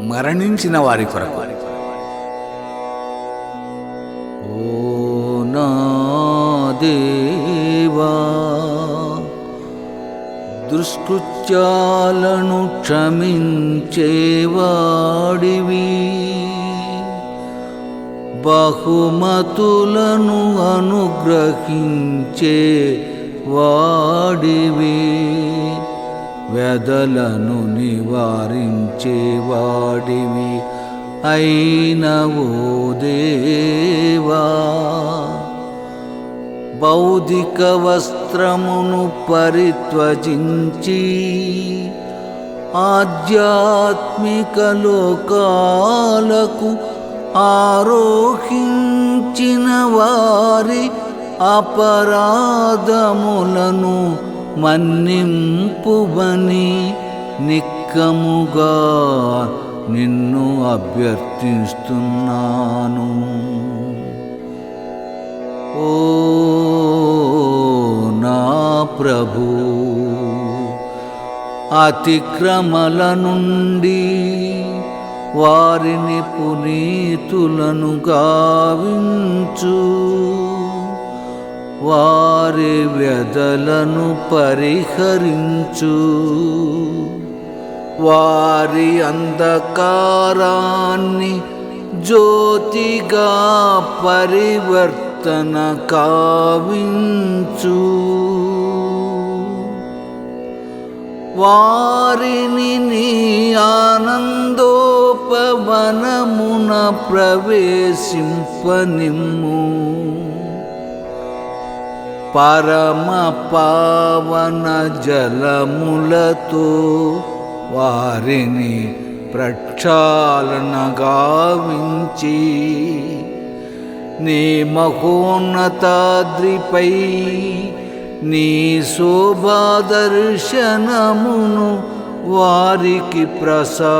మరణించిన వారి కొరకు. ఓ నా దేవా దుష్కృత్యాలను క్షమించేవాడివి. బహుమతులను అనుగ్రహించే వాడివి వెదలను నివారించే వాడివి అయినవో దేవా. భౌతిక వస్త్రమును పరిత్వజించి ఆధ్యాత్మిక లోకాలకు ఆరోహించిన వారి అపరాధములను మన్నింపువని నిక్కముగా నిన్ను అభ్యర్థిస్తున్నాను. ఓ నా ప్రభు అతిక్రమల నుండి వారిని పునీతులను గావించు. వారి వ్యధలను పరిహరించు. వారి అంధకారాన్ని జ్యోతిగా పరివర్తన కావించు. వారిని నీ ఆనందోపవనమున ప్రవేశింపనిమ్ము. పరమ పావన జలములతో వారిని ప్రక్షాళనగావించి నీ మహోన్నతాద్రిపై నీ శోభాదర్శనమును వారికి ప్రసాదించు